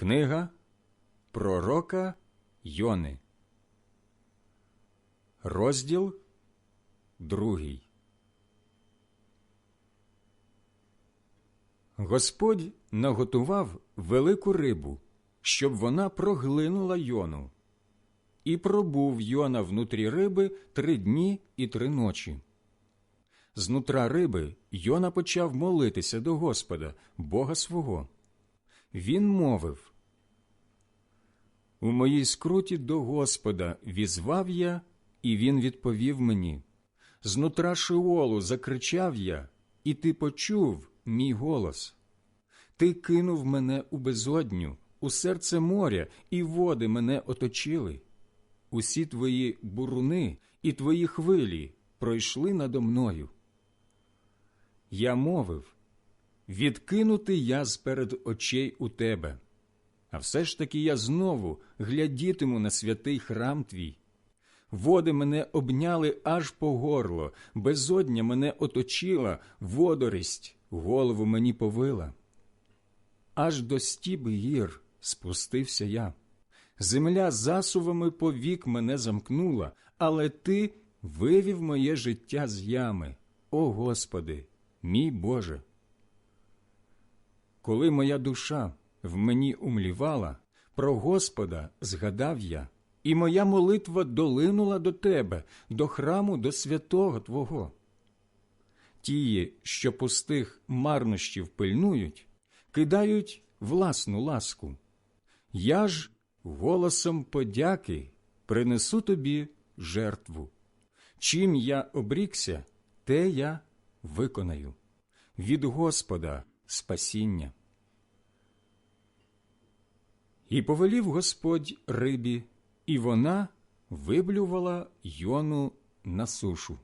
Книга Пророка Йони, розділ другий. Господь наготував велику рибу, щоб вона проглинула Йону. І пробув Йона внутрі риби три дні і три ночі. Знутра риби Йона почав молитися до Господа, Бога свого. Він мовив У моїй скруті до Господа візвав я, і він відповів мені. Знутра Шиолу закричав я, і ти почув мій голос. Ти кинув мене у безодню, у серце моря, і води мене оточили. Усі твої буруни і твої хвилі пройшли надо мною. Я мовив відкинутий я сперед очей у тебе, а все ж таки я знову глядітиму на святий храм твій. Води мене обняли аж по горло, безодня мене оточила, водорість голову мені повила. Аж до стіби гір спустився я. Земля засувами повік мене замкнула, але ти вивів моє життя з ями, о Господи, мій Боже. Коли моя душа в мені умлівала, про Господа згадав я, і моя молитва долинула до Тебе, до храму, до святого Твого. Тії, що пустих марнощів пильнують, кидають власну ласку. Я ж голосом подяки принесу тобі жертву. Чим я обрікся, те я виконаю. Від Господа спасіння. І повелів Господь рибі, і вона виблювала йону на сушу.